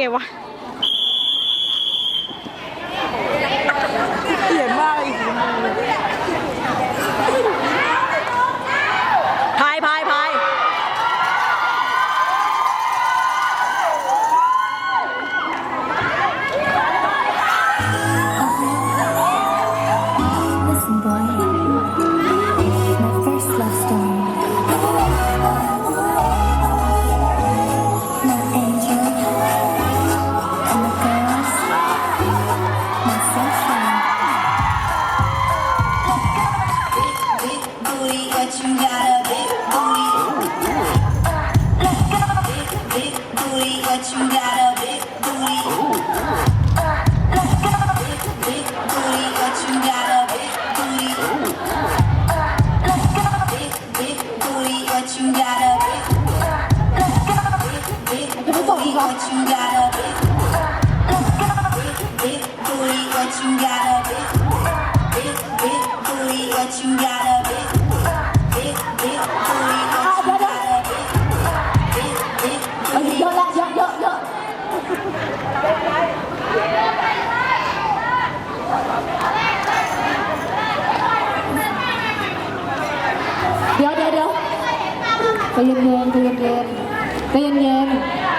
ไงวะเขียนมาก เดี๋ยวเดี๋ยวเดี๋ยวใจเย็นๆใจเย็นๆใจเย็นๆ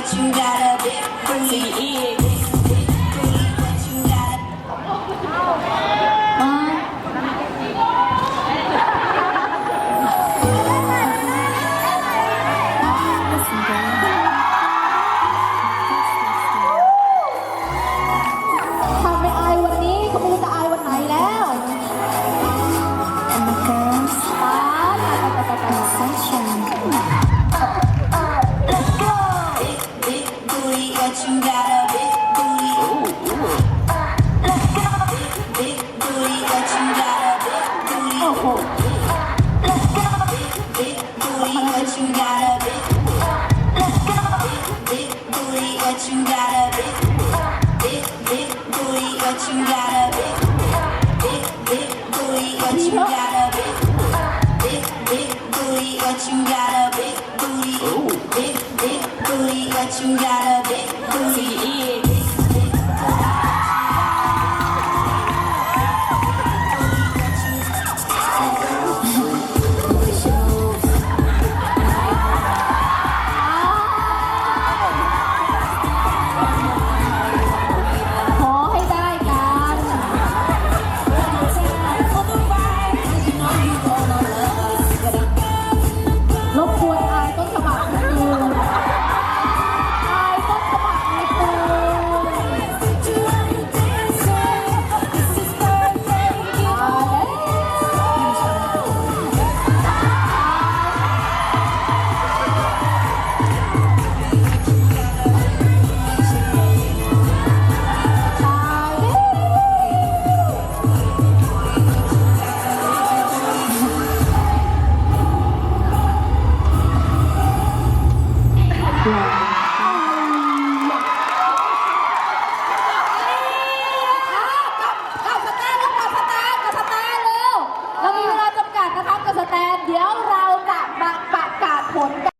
but you gotta be free. you got a big booty.